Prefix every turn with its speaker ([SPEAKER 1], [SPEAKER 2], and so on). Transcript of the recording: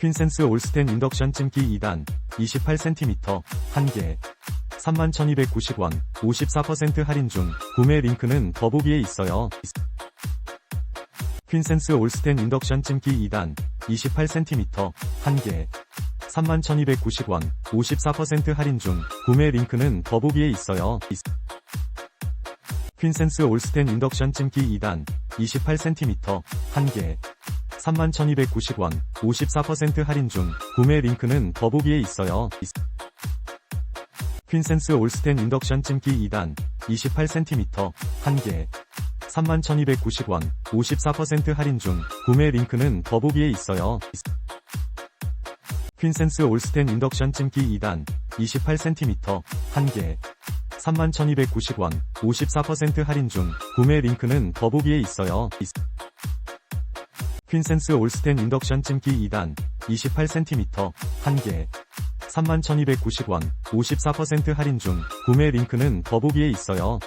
[SPEAKER 1] 퀸센스 올스텐 인덕션 찜기 2단 28cm 1개 31,290원 54% 할인 중 구매 링크는 더보기에 있어요. 퀸센스 올스텐 인덕션 찜기 2단 28cm 1개 31,290원 54% 할인 중 구매 링크는 더보기에 있어요. 퀸센스 올스텐 인덕션 찜기 2단 28cm 1개 31,290원 54% 할인 중 구매 링크는 더보기에 있어요. 퀸센스 올스텐 인덕션 찜기 2단 28cm 1개 31,290원 54% 할인 중 구매 링크는 더보기에 있어요. 퀸센스 올스텐 인덕션 찜기 2단 28cm 1개 31,290원 54% 할인 중 구매 링크는 더보기에 있어요. 퀸센스 올스텐 인덕션 찜기 2단 28cm 1개 31,290원 54% 할인 중 구매 링크는 더보기에 있어요.